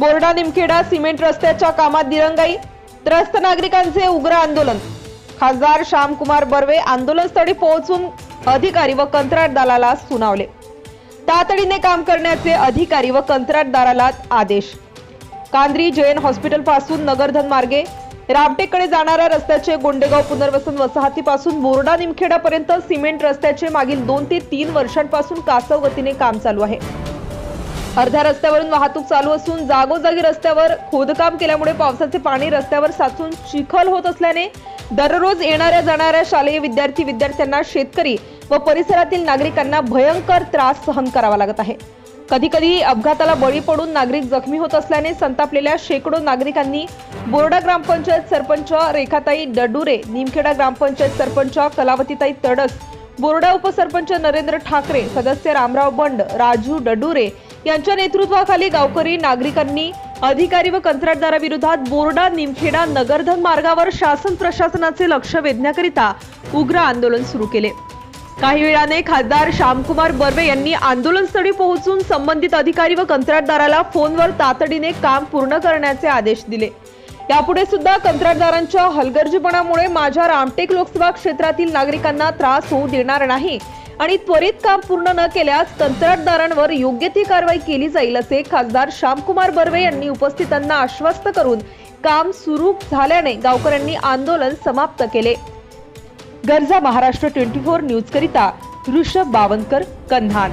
बोर्डा निमखेडा cement रस्त्याच्या कामात दिरंगाई. त्रस्त नागरिकांचे उग्र आंदोलन. खासदार श्यामकुमार बर्वे आंदोलनस्थळी पोहोचून अधिकारी व कंत्राटदाराला सुनावले. तातडीने काम करण्याचे अधिकारी व कंत्राटदाराला आदेश. कांद्री जैन हॉस्पिटलपासून नगरधन मार्गे. रामटेकडे जाणाऱ्या रस्त्याचे गोंडेगाव पुनर्वसन वसाहतीपासून बोर्डा निमखेडापर्यंत सिमेंट रस्त्याचे मागील दोन ते तीन वर्षांपासून कासव गतीने काम चालू आहे. अर्ध्या रस्त्यावरून वाहतूक चालू असून जागोजागी रस्त्यावर खोदकाम केल्यामुळे पावसाचे पाणी रस्त्यावर साचून चिखल होत असल्याने दररोज येणाऱ्या जाणाऱ्या शालेय विद्यार्थी विद्यार्थ्यांना शेतकरी व परिसरातील नागरिकांना भयंकर त्रास सहन करावा लागत आहे. कधी कधी अपघाताला बळी पडून नागरिक जखमी होत असल्याने संतापलेल्या शेकडो नागरिकांनी बोर्डा ग्रामपंचायत सरपंच रेखाताई डडुरे निमखेडा ग्रामपंचायत सरपंच कलावतीताई तडस बोर्डा उपसरपंच नरेंद्र ठाकरे सदस्य रामराव बंड राजू डडुरे यांच्या नेतृत्वाखाली गावकरी नागरिकांनी अधिकारी व कंत्राटदाराविरोधात बोर्डा निमखेडा नगरधन मार्गावर शासन प्रशासनाचे लक्ष वेधण्याकरिता उग्र आंदोलन सुरू केले. काही वेळाने खासदार श्यामकुमार बर्वे यांनी आंदोलनस्थळी पोहोचून संबंधित अधिकारी व कंत्राटदाराला फोनवर तातडीने काम पूर्ण करण्याचे आदेश दिले. यापुढे सुद्धा कंत्राटदारांच्या हलगर्जीपणामुळे माझ्या रामटेक लोकसभा क्षेत्रातील नागरिकांना त्रास होऊ देणार नाही आणि त्वरित काम पूर्ण न केल्यास कंत्राटदारांवर योग्य ती कारवाई केली जाईल असे खासदार श्यामकुमार बर्वे यांनी उपस्थितांना आश्वस्त करून काम सुरू झाल्याने गावकऱ्यांनी आंदोलन समाप्त केले. गरजा महाराष्ट्र ट्वेंटी फोर न्यूज करिता ऋषभ बावनकर कन्हान